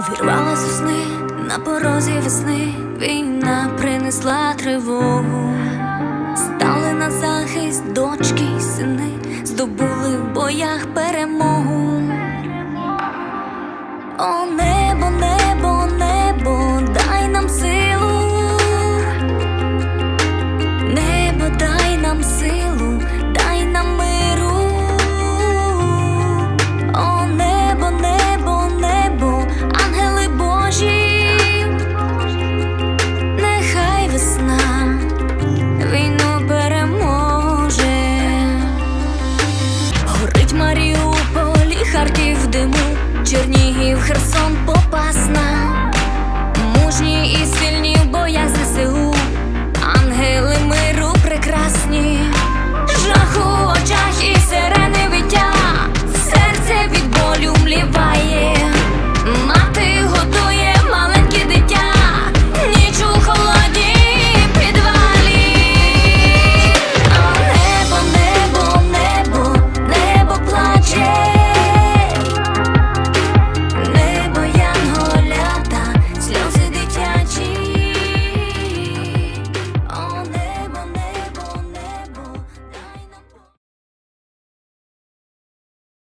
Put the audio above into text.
Вірвалась у сни на порозі весни, війна принесла тривогу. Стали на захист дочки й сини, здобули в боях перемогу. Чернігів, Херсон.